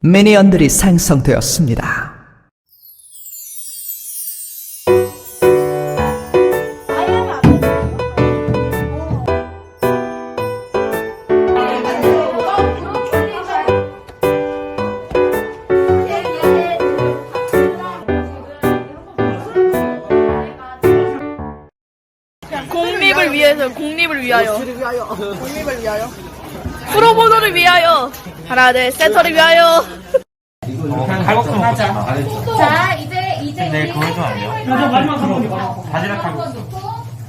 미니언들이 생성되었습니다. 하나 둘 센터를 위하여. 자, 이제 이제 네, 우리 그거 해주면 안 돼요? 마지막 한번 칼국수. 넣고 바지락. 넣고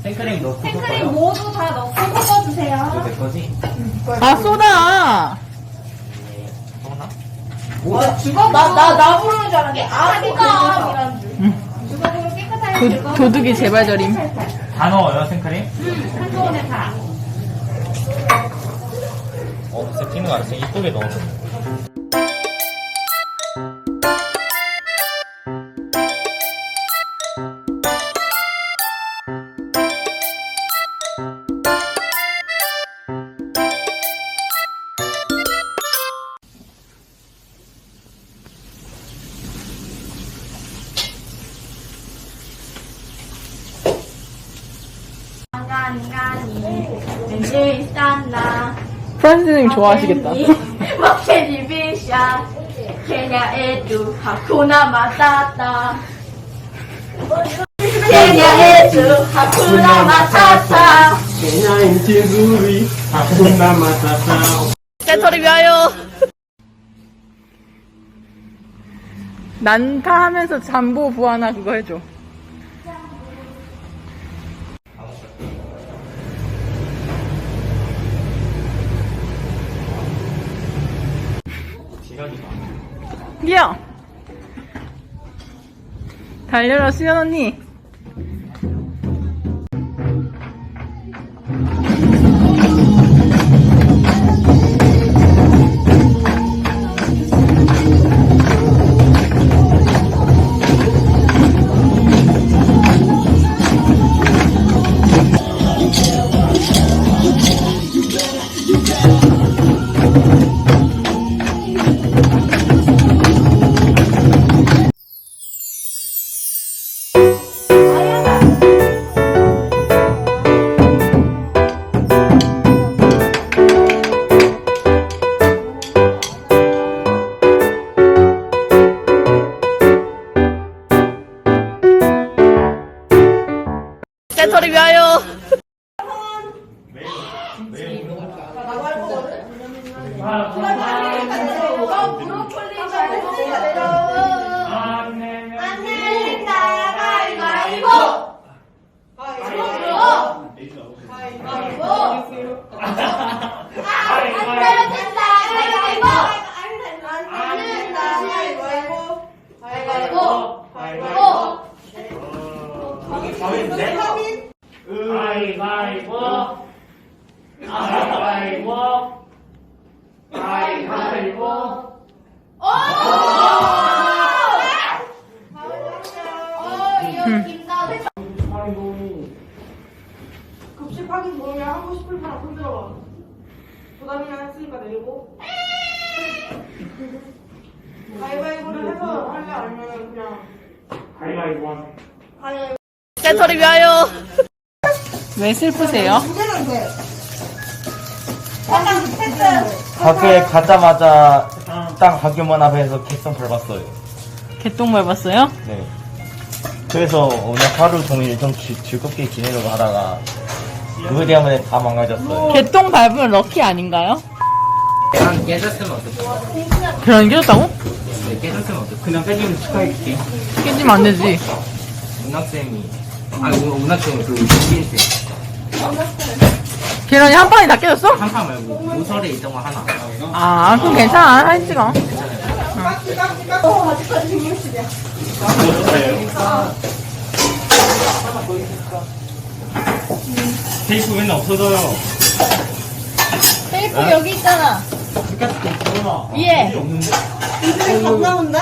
생크림 넣고 생크림 모두 다 넣고 섞어주세요. 내 거지? 아 쏘다 소나? 나나 나 부르는 줄 알았는데 아 이거 이런 줄. 주걱으로 깨끗하게 긁어. 도둑이 제발 저림 다 넣어요, 생크림? 한꺼번에 다. 어, 진짜 튀는 거 아니지? 이쁘게 넣어줘. 프란스님 좋아하시겠다 먹케니 비샤. 케냐에도 하쿠나 마타타. 케냐에도 하쿠나 마타타. Nzuri, hakuna matata. 센터를 위하여 난타하면서 잠보 부하나 그거 해줘 뛰어 달려라 수연 언니 가위바위보. 가위바위보. 가위바위보. 급식 하기 좋으면 하고 싶을 만한 흔들어봐. 부담이나 했으니까 내리고. 가위바위보를 해서 할래 아니면 그냥 가위바위보. 가위바위보. 센터를 위하여 왜 슬프세요? 학교에 가자마자 딱 학교문 앞에서 개성 밟았어요. 개똥 밟았어요? 네. 그래서 오늘 하루 종일 좀 지- 즐겁게 지내려고 하다가 그거 때문에 다 망가졌어요. 개똥 밟으면 럭키 아닌가요? 난 깨졌으면 어떡해? 계란이 깨졌다고? 네, 깨졌으면 어떡해? 그냥 깨지면 축하해줄게. 깨지면 안 되지 문학쌤이. 아니, 문학쌤이 그 윤빈쌤. 계란이 한 판이 다 깨졌어? 한판 말고 무설에 있던 거 하나. 아 그럼 괜찮아 사진 찍어 테이프 맨날 없어져요. 테이프 여기 있잖아 위에 이들이 건강한데?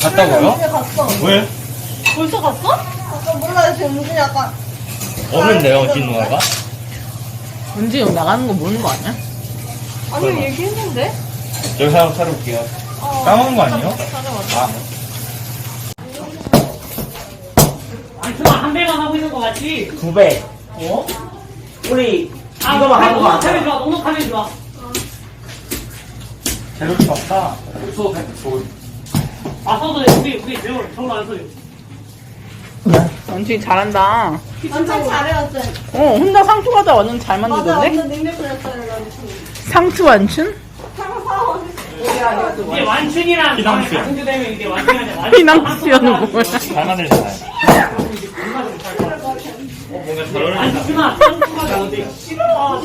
갔다고요? 왜? 벌써 갔어? 아까 몰라, 지금 무슨 약간. 없는데요, 진우가? 은지 여기 나가는 거 모르는 거 아니야? 아니, 얘기했는데? 여기서 한번 차려볼게요. 까먹은 거 아니에요? 아, 안수가 한 배만 하고 있는 거 같지? 9배. 어? 우리 아, 이거만 하고 가. 카메라 좋아, 넉넉하게 좋아. 재료가 없다. 왔어도 우리, 우리 배울, 저걸 안 써요. 원준이 잘한다. 완전 잘해왔어요. 어, 혼자 상추 과자 완전 잘 맞아, 만들던데? 완전 능력자였어요. 상추 완춘? 이게 완충이랑 피낭스. 강조되면 이게 완충이 아니야. 피낭스여는 뭐야? 잘 만들잖아요. 어, 뭔가 잘 어울린다. 안수가 상추가 나오는데 싫어.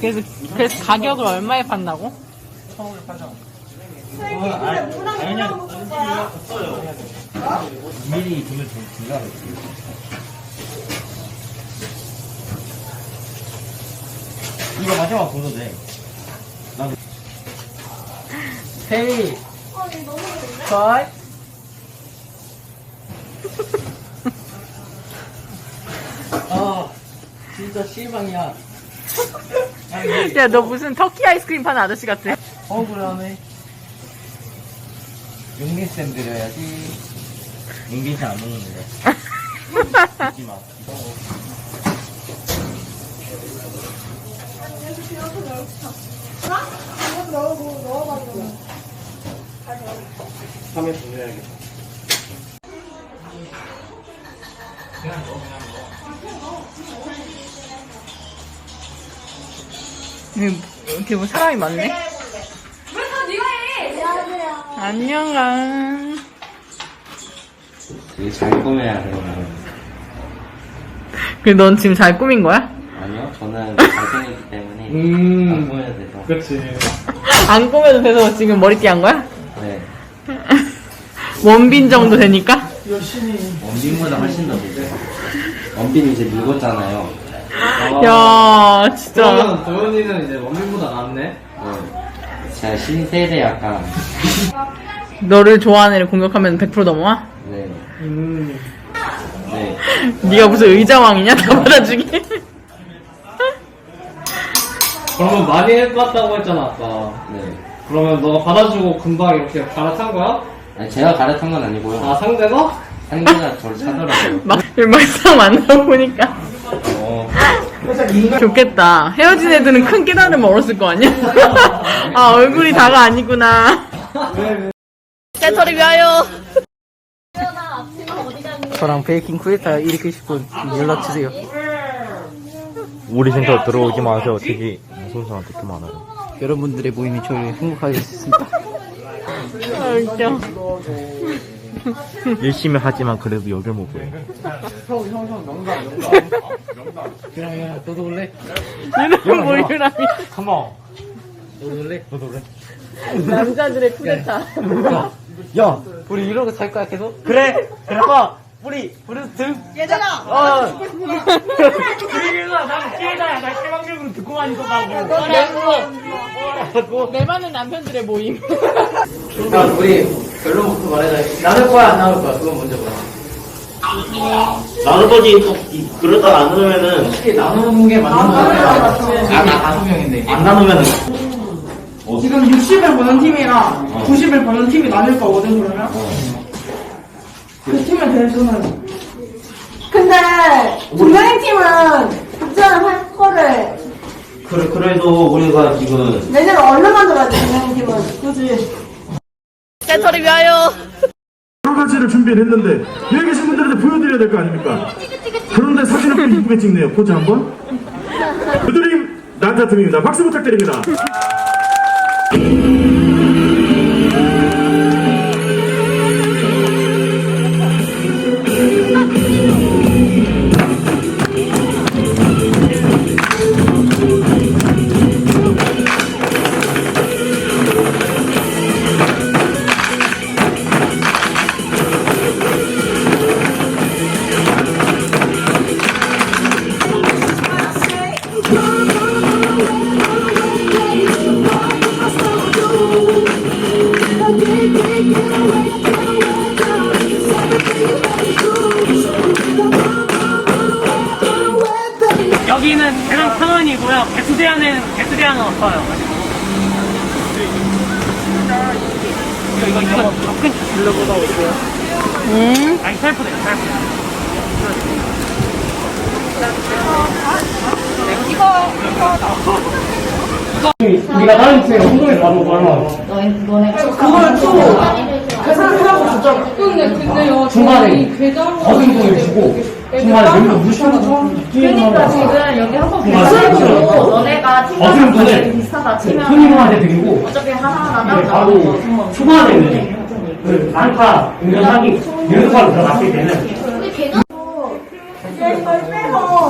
그래서, 그래서 가격을 얼마에 판다고? 미리 돈을 좀 주자. 이거 마지막 보도 돼. 나도. 헤이. 컷. 아, 진짜 실망이야. 야, 너 무슨 터키 아이스크림 파는 아저씨 같아. 억울하네. 용민쌤 드려야지. 용민쌤 안 먹는데. 잊지 마. 밤에 보내야겠다. 이렇게 뭐 사람이 많네? 안녕아. 되게 잘 꾸며야 돼요. 그래, 넌 지금 잘 꾸민 거야? 아니요, 저는 잘생겼기 때문에 음. 안 꾸며야 돼서. 그렇지. 안 꾸며도 돼서 지금 머리띠 한 거야? 네. 원빈 정도 되니까? 원빈보다 훨씬 더 되죠. 원빈 이제 늙었잖아요. 야, 진짜. 그러면 도현이는 이제 원빈보다 낫네? 네. 제가 신세대 약간, 너를 좋아하는 애를 공격하면 100% 넘어와? 네. 음. 네. 네가 무슨 의자왕이냐? 다 받아주기? 그러면 많이 해봤다고 했잖아, 아까. 네. 그러면 너가 받아주고 금방 이렇게 갈아탄 거야? 아니, 제가 가르친 건 아니고요. 아, 상대가? 상대가 저를 차더라고요. 막, 막상 만나보니까. 어. 좋겠다. 헤어진 애들은 큰 깨달음을 얻었을 거 아니야? 아, 얼굴이 다가 아니구나. 세터를 위하여. 저랑 베이킹 쿠에타 일으키고 싶은 연락 주세요. 우리 센터 들어오지 마세요. 되게 무서운 사람 되게 많아요. 여러분들의 모임이 저를 행복하게 했습니다. 아. 열심히 하지만 그래도 여길 못 보여. 너도 올래? 이런 모유라니. 컴온. 너도 올래? 너도 그래? 남자들의 쿠데타. 야, 우리 이러고 잘 거야, 계속? 그래. 그래 봐. 우리 우리 등. 얘들아! 어. 그러니까 난 피해자야. 나 해방력으로 듣고만 있었다고. 내 많은 남편들의 모임. 야, 우리 결론부터 말해자. 나눌 거야 안 나눌 거야? 그건 먼저 봐. 나눌 거지 이- 그러다가 안 나누면은 솔직히 나누는 게 맞는 거. 아, 나 다섯 명인데. 안 나누면은 지금 60을 보는 팀이랑 90을 보는 팀이 나뉠 거거든, 그러면? 그 팀을 대주는. 근데, 두 명의 팀은 독점을 할 거를 그래 그래도 우리가 지금 내년에 얼른 만들어야 돼, 두 명의 팀은. 그지? 세터를 위하여. 여러 가지를 준비를 했는데 여기 계신 분들한테 보여드려야 될 거 아닙니까? 그런데 사진을 또 이쁘게 찍네요. 포즈 한번. 그들이 난타 팀입니다. 박수 부탁드립니다. 여기는 대강 상원이고요. 개수대안에는 개수대안은 없어요. 이거 이거 접근 들러보다 오세요. 음. 아니 셀프 돼 셀프. 우리가 다른 팀에 운동에 가도 얼마? 그걸 또 계산해라고 줬잖아. 근데 근데요. 중간에 거승돈을 주고 중간에 멤버 무시하고 그러니까 지금 여기 한번 맞아요. 계산해주고 너네가 팀 어떤 분을 이 비슷하다 치면 손님한테 드리고 어차피 하나하나 근데 따로 바로 초반에는 그 단타 운전하기 연습하러 들어갔을 때는 이걸 빼서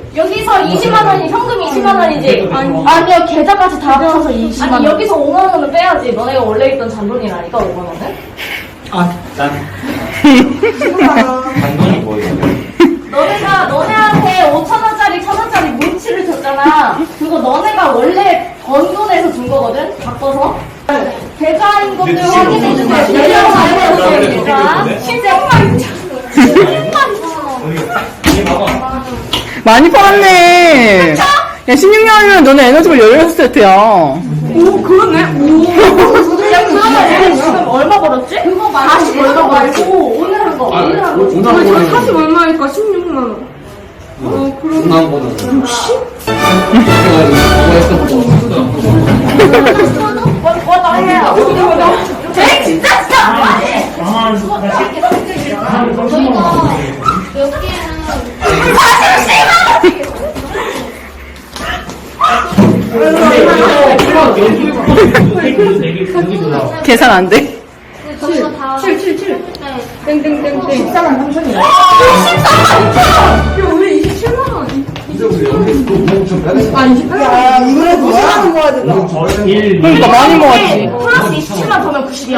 여기서 20만 원이 현금이 20만 원이지 아니, 아니요 계좌까지 다 합쳐서 20만 아니 여기서 5만 원은 빼야지. 너네가 원래 있던 잔돈이라니까 5만 원은? 단돈이 뭐예요? 너네가 너네한테 5천 원짜리 1천 원짜리 물치를 줬잖아. 그거 너네가 원래 번 돈에서 준 거거든? 바꿔서? 계좌인 것들 확인해 주세요. 계좌 알려주세요 계좌 10만 10만 많이 팔았네. 야, 16년이면 너네 에너지볼 16세트야. 오 그러네. 오. 야, 그러면 지금 얼마 벌었지? 그거 말고 얼마 말고 오늘 한 거, 오늘 한 거. 저 사실 얼마니까 16만 원. 어 그럼 중간 거는 60? 내가 이거 했던 거. 뭐, 뭐, 나 해. 쟤 진짜 진짜 아니. 저희가 여기에는 계산 안 돼. 저희가 다 777. 땡땡땡땡. 14만 3천이야. 야 우리 27만 원. 아 28만 원. 이거를 더 사는 거야 되나? 그러니까 많이 먹었지. 플러스 27만 더면 90이야.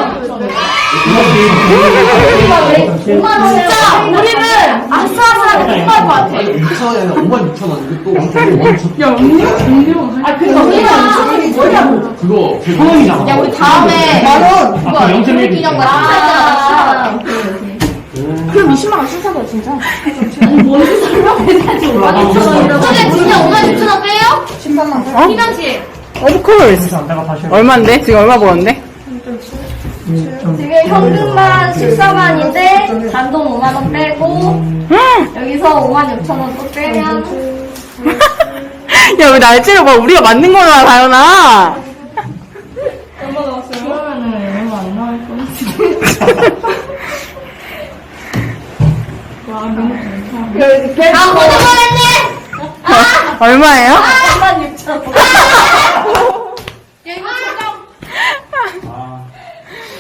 5만 원 진짜 우리는 아싸아싸하게 통과할 것 같아. 6천 원에 5만 6천 원. 이거 또 완전 5만 6천 야 음료 음료. 아 그니까 우리가 2천원이 뭐냐고. 그거 처음이잖아. 야 우리 다음에 만 원. 그거 일기 하자. 그럼 20만 원 순삭이야 진짜. 뭔지 설명해야지 5만 6천 원이라고. 근데 진짜 5만 6천 원 빼요? 13만 원. 어? 희단씨 of course. 내가 다시 얼만데? 지금 얼마 벌었는데? 지금 현금만 14만인데 단돈 5만 원 빼고 여기서 5만 6천 원 또 빼면 야, 왜 날짜를 봐? 우리가 만든 거잖아, 다현아. 그러면은 얼마 안 나올 것 같은데. 아, 거짓말했네! 얼마예요? 3만 6천 원. 아,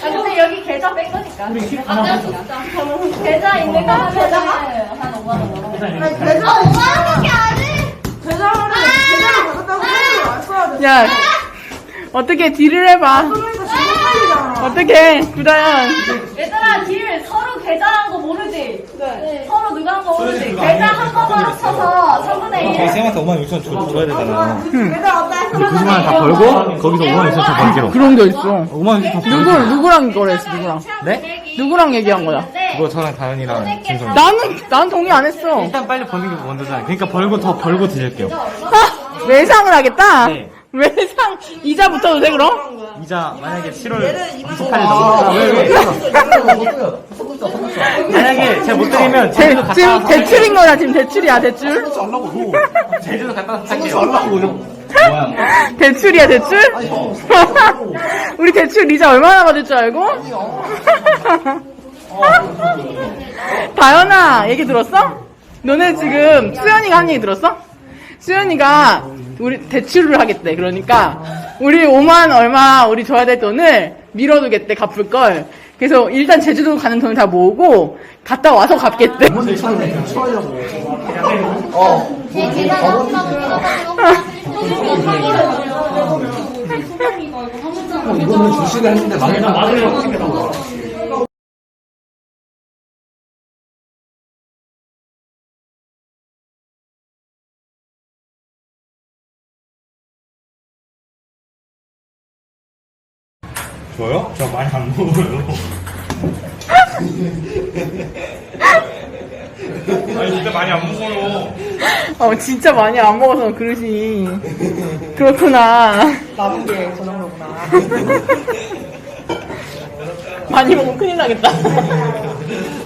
근데 여기 계좌 뺀 거니까. 계좌 있는 거 하면은 한 5만 원 넘어. 계좌 아, 5만 원밖에 안 해! 계좌를 계좌를 받았다고 사람들이 안 써야 돼. 야, 어떻게 딜을 해봐. 그러니까 지금 팔리잖아. 어떻게, 구다현. 얘들아, 딜 서로 계좌 한 거 모르지? 서로 누가 계좌 한 번만 합쳐서 3분의 1. 쌤한테 5만 6천 줘, 줘야 되잖아. 왔다 해서 90만 원 다 벌고 거기서 5만 6천 더 벌기로. 그런 게 있어. 5만 6천 다 누구, 누구랑 거래했어, 누구랑? 네? 누구랑 얘기한 거야? 그거 저랑 다현이랑 김성. 나는, 난 동의 안 했어. 일단 빨리 버는 게 먼저잖아요. 그러니까 벌고 더 벌고 드릴게요. 아, 외상을 하겠다? 네. 외상, 이자 붙어도 돼, 그럼? 이자 만약에 7월 28일 넘어. 왜, 왜? 만약에 제가 못 드리면 대, 제주도 갔다 지금 와서 대출인 거야, 지금 대출이야, 대출? 제주도 갔다 와서 할게요. 대출이야, 대출? 우리 대출 이자 얼마나 받을 줄 알고? 다현아, 얘기 들었어? 너네 지금 수연이가 한 얘기 들었어? 수연이가 우리 대출을 하겠대. 그러니까 우리 5만 얼마 우리 줘야 될 돈을 밀어두겠대, 갚을 걸. 그래서 일단 제주도 가는 돈을 다 모으고 갔다 와서 갚겠대. 제 계좌 한번 이거는 주식을 했는데 많이 일단 맞으 저요? 저 많이 안 먹어요. 아니 진짜 많이 안 먹어요. 어, 진짜 많이 안 먹어서 그러지. 그렇구나. 남은 게 저런 거구나. 많이 먹으면 큰일 나겠다.